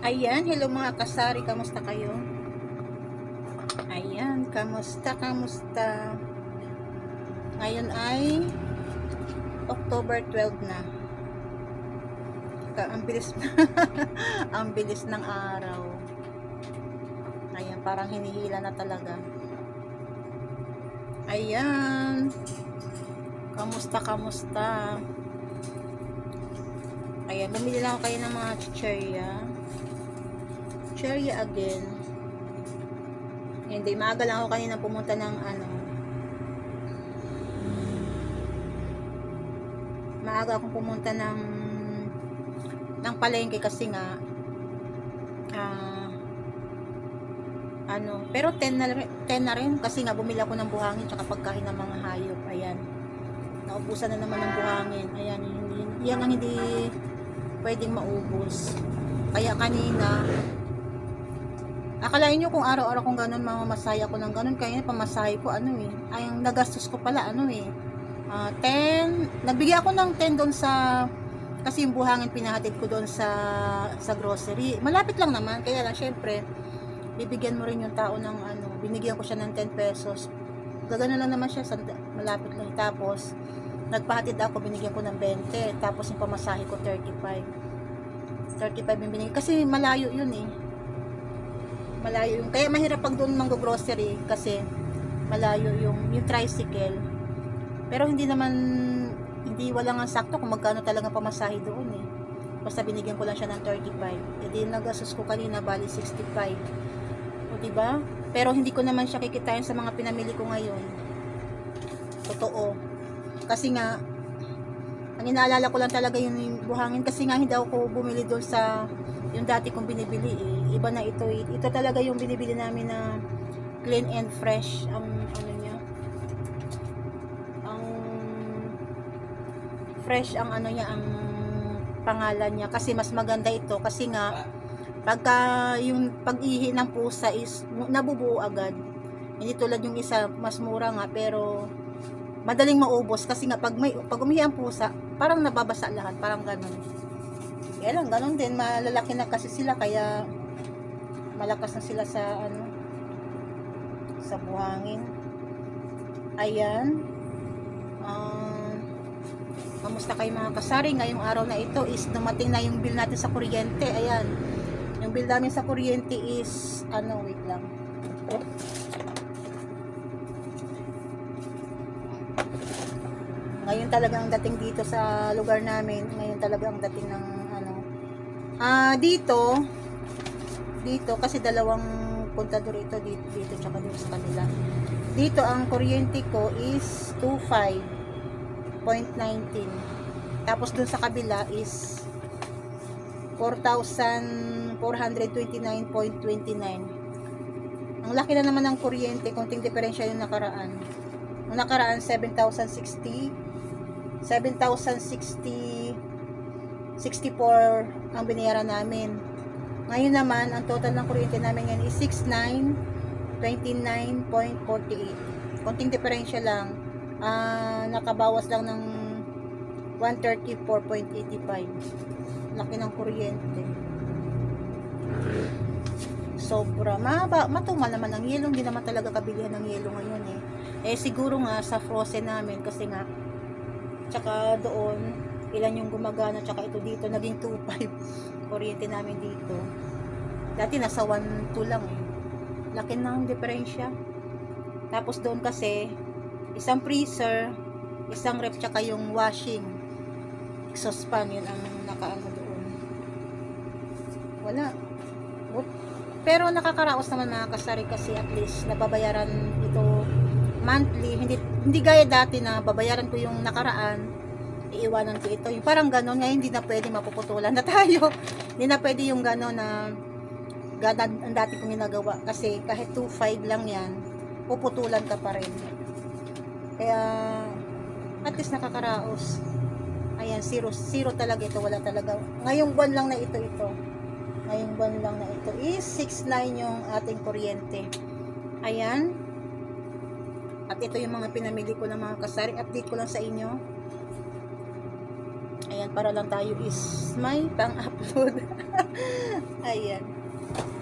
Ayan, hello mga kasari, kamusta kayo? Ayan, kamusta, kamusta? Ngayon ay October 12 na. Ang bilis ang bilis ng araw. Ayan, parang hinihila na talaga. Ayan. Kamusta, kamusta? Ayan, bumili lang kayo ng mga chicherya. Chicherya again. Hindi, maaga lang ako kanina pumunta ng ano. Maaga akong pumunta ng ng palengke kasi nga ah ano, pero 10 na, rin- 10 na rin kasi nga bumili ako ng buhangin tsaka pagkain ng mga hayop. Ayan. Naubusan na naman ng buhangin. Ayan, hindi, yan ang hindi pwedeng maubos. Kaya kanina, akalain nyo kung araw-araw kong ganun, mamamasaya ko ng ganun, kaya pamasahe ko, ano eh, ay ang nagastos ko pala, ano eh, ah, 10, nagbigay ako ng 10 doon sa, kasi yung buhangin pinahatid ko doon sa, sa grocery. Malapit lang naman, kaya lang, syempre, bibigyan mo rin yung tao ng ano, binigyan ko siya ng 10 pesos. Gagano lang naman siya, sanda, malapit lang. Tapos, nagpahatid ako, binigyan ko ng 20. Tapos, yung pamasahe ko, 35. 35 yung binigay. Kasi malayo yun eh. Malayo yung, kaya mahirap pag doon mang-grocery kasi malayo yung, yung tricycle. Pero hindi naman, hindi wala nga sakto kung magkano talaga pamasahe doon eh. Basta binigyan ko lang siya ng 35. E di nagastos ko kanina, bali 65. O diba? Pero hindi ko naman siya kikitain sa mga pinamili ko ngayon. Totoo. Kasi nga, ang inaalala ko lang talaga yun yung buhangin kasi nga hindi ako bumili doon sa yung dati kong binibili eh. Iba na ito. eh. Ito talaga yung binibili namin na clean and fresh ang ano niya. Ang fresh ang ano niya ang pangalan niya kasi mas maganda ito kasi nga pagka yung pag-ihi ng pusa is nabubuo agad. Hindi tulad yung isa mas mura nga pero madaling maubos kasi nga pag may pag umihi ang pusa parang nababasa lahat parang ganun kaya lang ganun din malalaki na kasi sila kaya malakas na sila sa ano sa buhangin. Ayan. Um, kamusta kayo mga kasari? Ngayong araw na ito is dumating na yung bill natin sa kuryente. Ayan. Yung bill namin sa kuryente is ano wait lang. Ngayon talaga ang dating dito sa lugar namin. Ngayon talaga ang dating ng ano. Ah dito dito kasi dalawang kontador ito dito, dito tsaka dito sa kanila. Dito ang kuryente ko is 25.19 tapos dun sa kabila is 4,429.29 ang laki na naman ng kuryente konting diferensya yung nakaraan. Yung nakaraan 7,060 7,060 64 ang binayaran namin. Ngayon naman, ang total ng kuryente namin ngayon is 6929.48. Konting diferensya lang. Ah, nakabawas lang ng 134.85. Laki ng kuryente. Sobra. Maba, matumal naman ang yelo. Hindi naman talaga kabilihan ng yelo ngayon eh. Eh siguro nga sa frozen namin kasi nga tsaka doon ilan yung gumagana tsaka ito dito naging 2.5 kuryente namin dito. Dati nasa 1.2 lang eh. Laki ng diferensya. Tapos doon kasi isang freezer isang ref tsaka yung washing. Exhaust fan yun ang nakaano doon. Wala. Whoop. pero nakakaraos naman mga kasari kasi at least nababayaran ito monthly. Hindi hindi gaya dati na babayaran ko yung nakaraan iiwanan ko ito. Yung parang ganon ngayon hindi na pwede mapuputulan na tayo. Hindi na pwede yung ganon na ganon ang dati kong ginagawa. Kasi kahit 2.5 lang yan puputulan ka pa rin. Kaya at least nakakaraos. Ayan zero, zero talaga ito wala talaga. Ngayong buwan lang na ito ito. Ngayong buwan lang na ito. Is 6.9 yung ating kuryente. Ayan. At ito yung mga pinamili ko ng mga kasari. Update ko lang sa inyo. Ayan. Para lang tayo is may pang-upload. Ayan.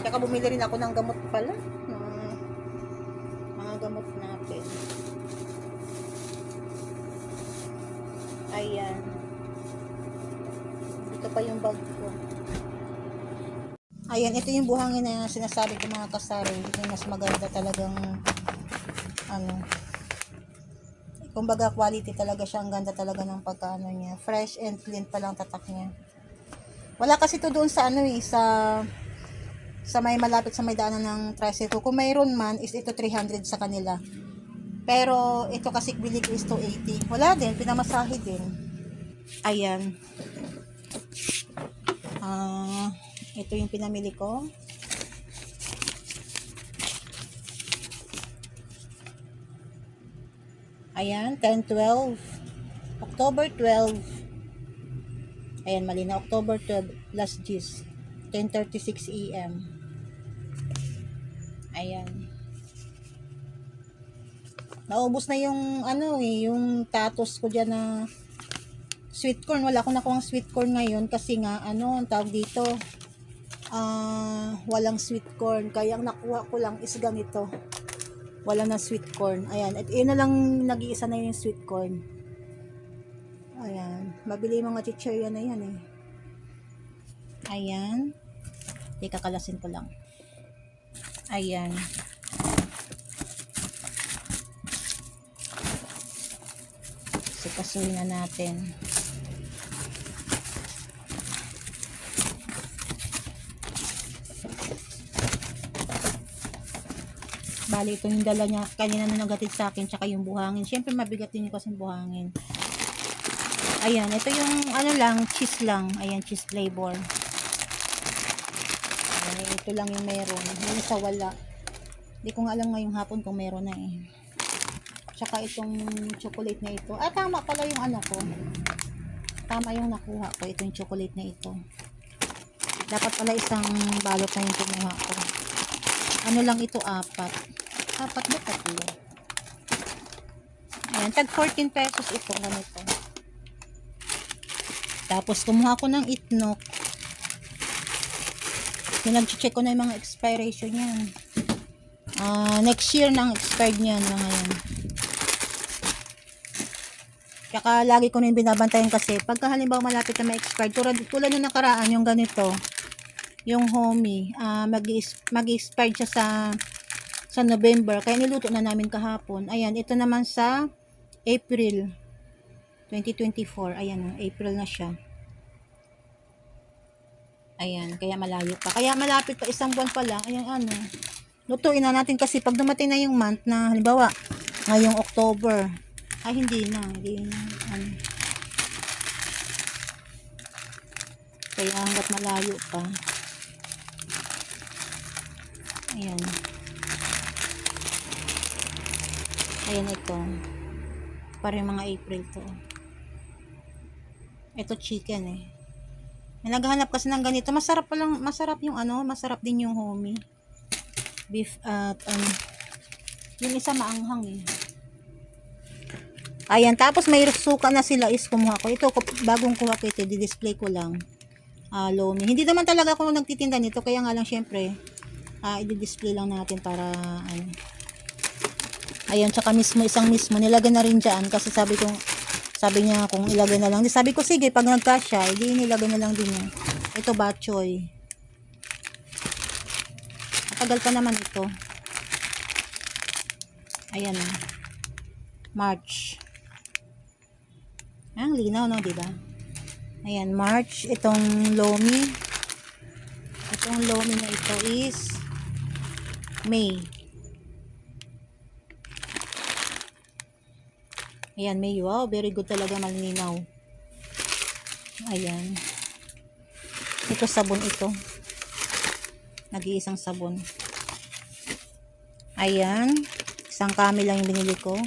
Kaya bumili rin ako ng gamot pala. Mga, mga gamot natin. Ayan. Ito pa yung bag ko. Ayan, ito yung buhangin na sinasabi ko mga kasari. Yung mas maganda talagang ano, kumbaga quality talaga siya. Ang ganda talaga ng pagkaano niya. Fresh and clean pa lang tatak niya. Wala kasi to doon sa ano eh, sa sa may malapit sa may daanan ng tricycle. Kung mayroon man, is ito 300 sa kanila. Pero ito kasi bili ko is 280. Wala din, pinamasahe din. Ayan. Ah, ito yung pinamili ko. Ayan, 10, 12. October 12. Ayan, mali na. October 12, last gis. 10.36 a.m. Ayan. Naubos na yung, ano eh, yung tatos ko dyan na sweet corn. Wala akong nakuha sweet corn ngayon kasi nga, ano, ang tawag dito, ah, walang sweet corn. Kaya ang nakuha ko lang is ganito. Wala na sweet corn. Ayan. At yun na lang nag-iisa na yung sweet corn. Ayan. Mabili mga chichirya na yan eh. Ayan. Teka, kalasin ko lang. Ayan. Sikasuhin na natin. Bali, ito yung dala niya. Kanina na nagatid sa akin, tsaka yung buhangin. Siyempre, mabigat din yung kasi buhangin. Ayan, ito yung ano lang, cheese lang. Ayan, cheese flavor. Ayan, ito lang yung meron. Yung isa wala. Hindi ko nga alam ngayong hapon kung meron na eh. Tsaka itong chocolate na ito. Ah, tama pala yung ano ko. Tama yung nakuha ko. Ito yung chocolate na ito. Dapat pala isang balot na yung kinuha ko. Ano lang ito, apat. Apat ba tatlo? Ayan, tag 14 pesos ito. Ganito. Tapos, kumuha ko ng itnok. Pinag-check ko na yung mga expiration yan. Ah, next year na ang expired niyan mga yan. Tsaka lagi ko na yung binabantayan kasi pagka halimbawa malapit na ma-expired, tulad, tulad na nakaraan yung ganito, yung homie, ah mag-expired siya sa sa November, kaya niluto na namin kahapon. Ayan, ito naman sa April 2024. Ayan, April na siya. Ayan, kaya malayo pa. Kaya malapit pa, isang buwan pa lang. Ayan, ano. Lutuin na natin kasi pag dumating na yung month na, halimbawa, ngayong October, ay hindi na, hindi na, ano. Kaya hanggat malayo pa. Ayan. Ayan ito. Para yung mga April to. Ito chicken eh. Naghahanap kasi ng ganito. Masarap pa lang, masarap yung ano, masarap din yung homie. Beef at ano. Yung isa maanghang eh. Ayan, tapos may suka na sila is kumuha ko. Ito, bagong kuha ko ito, di-display ko lang. Ah, lomi. Hindi naman talaga ako nagtitinda nito, kaya nga lang syempre, ah, i-display lang natin para, ano. Ayan, tsaka mismo, isang mismo, nilagay na rin dyan, kasi sabi ko, sabi niya kung ilagay na lang. Di sabi ko, sige, pag nagkasya, hindi nilagay na lang din niya. Ito, bachoy. Matagal pa naman ito. Ayan, oh. March. Ang linaw, no, di ba? Ayan, March. Itong lomi. Itong lomi na ito is May. Ayan, May. Wow, very good talaga malinaw. Ayan. Ito sabon ito. Nag-iisang sabon. Ayan. Isang kami lang yung binili ko.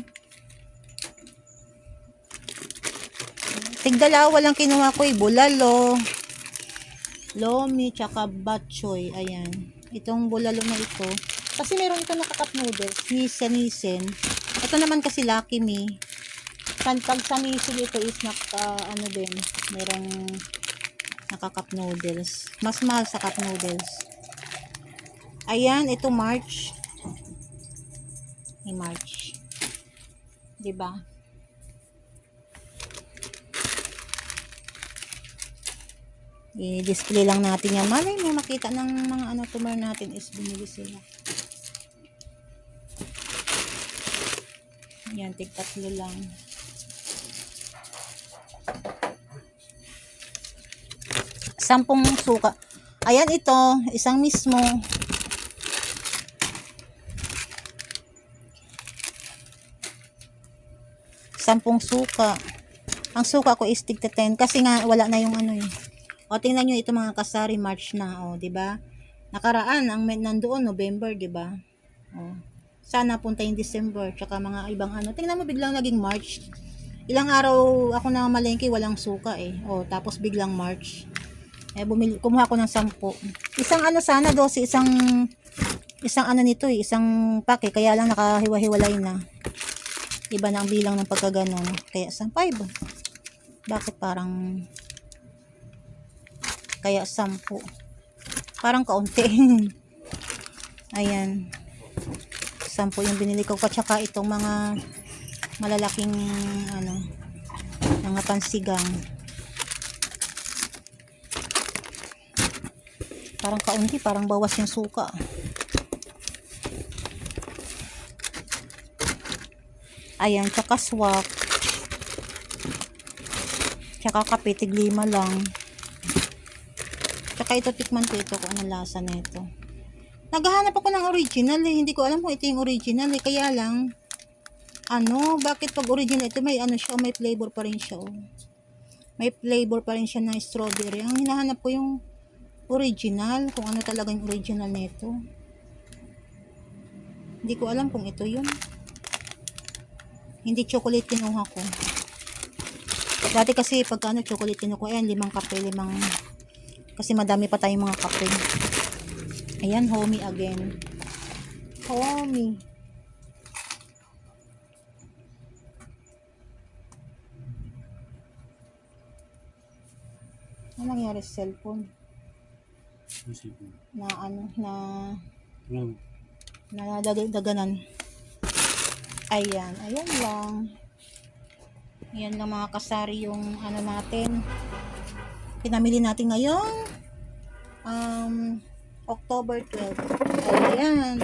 Tigdalawa lang kinuha ko eh. Bulalo. Lomi, tsaka batchoy. Ayan. Itong bulalo na ito. Kasi meron ito na cup noodles. Nisen, nisen. Ito naman kasi Lucky Me. San pag sa ito is naka ano din, merong naka cup noodles. Mas mahal sa cup noodles. Ayan, ito March. Ni March. 'Di ba? I-display lang natin yan. Malay mo makita ng mga ano tumor natin is bumili sila. Yan, tig tatlo lang. Sampung suka. Ayan ito, isang mismo. Sampung suka. Ang suka ko is tig 10 kasi nga wala na yung ano eh. O tingnan nyo ito mga kasari March na, o, 'di ba? Nakaraan ang nandoon November, 'di ba? O. Sana punta yung December tsaka mga ibang ano. Tingnan mo biglang naging March. Ilang araw ako na malengke walang suka eh. O tapos biglang March. Eh bumili kumuha ko ng 10. Isang ano sana dosi isang isang ano nito eh, isang pake kaya lang nakahiwa-hiwalay na. Iba na ang bilang ng pagkaganon. Kaya isang 5. Bakit parang kaya sampu. Parang kaunti. Ayan. Sampu yung binili ko. At saka itong mga malalaking ano, mga pansigang. Parang kaunti. Parang bawas yung suka. Ayan. Tsaka swak. Tsaka kape. Tiglima lang. Tsaka ito tikman ko ito kung anong lasa na ito. Naghahanap ako ng original eh. Hindi ko alam kung ito yung original eh. Kaya lang, ano, bakit pag original ito may ano siya, may flavor pa rin siya oh. May flavor pa rin siya ng strawberry. Ang hinahanap ko yung original, kung ano talaga yung original nito. Hindi ko alam kung ito yun. Hindi chocolate kinuha ko. Dati kasi pag ano chocolate kinuha, ayan, limang kape, limang kasi madami pa tayong mga kape. Ayan, homie again. Homie. Ano nangyari sa cellphone? Na ano, na na dag- daganan. Ayan, ayan lang. Ayan lang mga kasari yung ano natin. Pinamili natin ngayon um, October 12. Ayan.